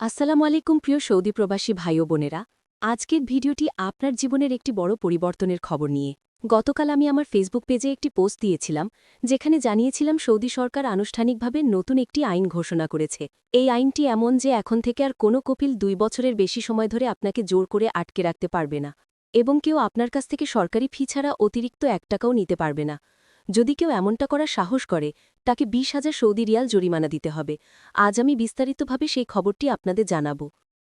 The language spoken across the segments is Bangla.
আসসালামু আলাইকুম প্রিয় সৌদি প্রবাসী ভাই ও বোনেরা। আজকের ভিডিওটি আপনার জীবনের একটি বড় পরিবর্তনের খবর নিয়ে। গতকাল আমি আমার ফেসবুক পেজে একটি পোস্ট দিয়েছিলাম, যেখানে জানিয়েছিলাম সৌদি সরকার আনুষ্ঠানিকভাবে নতুন একটি আইন ঘোষণা করেছে। এই আইনটি এমন যে এখন থেকে আর কোনো কপিল দুই বছরের বেশি সময় ধরে আপনাকে জোর করে আটকে রাখতে পারবে না। এবং কেউ আপনার কাছ থেকে সরকারি ফি ছাড়া অতিরিক্ত এক টাকাও নিতে পারবে না। যদি কেউ এমনটা করার সাহস করে, তাকে বিশ হাজার সৌদি রিয়াল জরিমানা দিতে হবে। আজ আমি বিস্তারিতভাবে সেই খবরটি আপনাদের জানাব।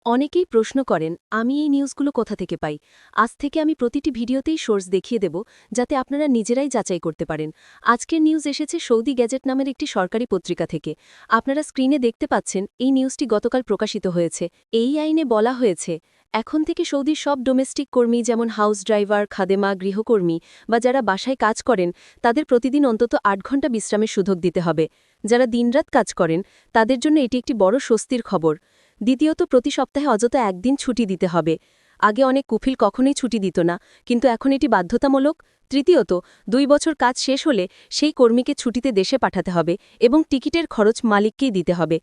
অনেকেই প্রশ্ন করেন, আমি এই নিউজগুলো কোথা থেকে পাই? আজ থেকে আমি প্রতিটি ভিডিওতেই সোর্স দেখিয়ে দেব, যাতে আপনারা নিজেরাই যাচাই করতে পারেন। আজকের নিউজ এসেছে সৌদি গ্যাজেট নামের একটি সরকারি পত্রিকা থেকে। আপনারা স্ক্রিনে দেখতে পাচ্ছেন, এই নিউজটি গতকাল প্রকাশিত হয়েছে। এই আইনে বলা হয়েছে, এখন থেকে সৌদির সব ডোমেস্টিক কর্মী যেমন হাউস ড্রাইভার, খাদেমা, গৃহকর্মী বা যারা বাসায় কাজ করেন, তাদের প্রতিদিন অন্তত আট ঘণ্টা বিশ্রামের সুযোগ দিতে হবে। যারা দিনরাত কাজ করেন, তাদের জন্য এটি একটি বড় স্বস্তির খবর। দ্বিতীয়ত, প্রতি সপ্তাহে অযথা একদিন ছুটি দিতে হবে। আগে অনেক কুফিল কখনোই ছুটি দিত না, কিন্তু এখন এটি বাধ্যতামূলক। তৃতীয়ত, দুই বছর কাজ শেষ হলে সেই কর্মীকে ছুটিতে দেশে পাঠাতে হবে এবং টিকিটের খরচ মালিককেই দিতে হবে।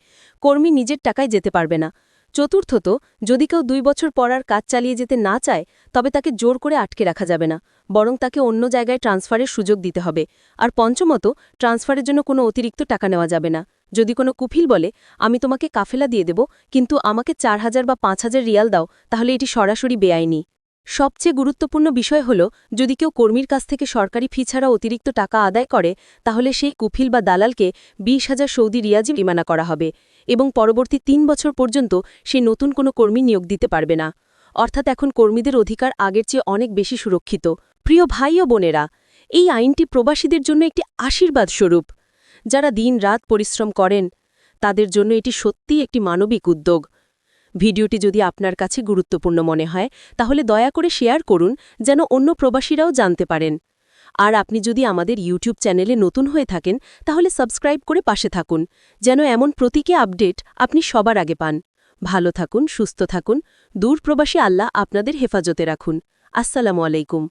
কর্মী নিজের টাকায় যেতে পারবে না। চতুর্থত, যদি কেউ দুই বছর পড়ার কাজ চালিয়ে যেতে না চায়, তবে তাকে জোর করে আটকে রাখা যাবে না, বরং তাকে অন্য জায়গায় ট্রান্সফারের সুযোগ দিতে হবে। আর পঞ্চমত, ট্রান্সফারের জন্য কোনো অতিরিক্ত টাকা নেওয়া যাবে না। যদি কোনো কুফিল বলে, আমি তোমাকে কাফেলা দিয়ে দেব, কিন্তু আমাকে চার হাজার বা পাঁচ হাজার রিয়াল দাও, তাহলে এটি সরাসরি বেআইনি। সবচেয়ে গুরুত্বপূর্ণ বিষয় হল, যদি কেউ কর্মীর কাছ থেকে সরকারি ফি ছাড়া অতিরিক্ত টাকা আদায় করে, তাহলে সেই কুফিল বা দালালকে বিশ হাজার সৌদি রিয়াজি ইমানা করা হবে এবং পরবর্তী তিন বছর পর্যন্ত সে নতুন কোনো কর্মী নিয়োগ দিতে পারবে না। অর্থাৎ এখন কর্মীদের অধিকার আগের চেয়ে অনেক বেশি সুরক্ষিত। প্রিয় ভাই ও বোনেরা, এই আইনটি প্রবাসীদের জন্য একটি আশীর্বাদ স্বরূপ। যারা দিন রাত পরিশ্রম করেন, তাদের জন্য এটি সত্যিই একটি মানবিক উদ্যোগ। ভিডিওটি যদি আপনার কাছে গুরুত্বপূর্ণ মনে হয়, তাহলে দয়া করে শেয়ার করুন, যেন অন্য প্রবাসীরাও জানতে পারেন। আর আপনি যদি আমাদের ইউটিউব চ্যানেলে নতুন হয়ে থাকেন, তাহলে সাবস্ক্রাইব করে পাশে থাকুন, যেন এমন প্রতীকে আপডেট আপনি সবার আগে পান। ভালো থাকুন, সুস্থ থাকুন দূর প্রবাসী আল্লাহ আপনাদের হেফাজতে রাখুন। আসসালামু আলাইকুম।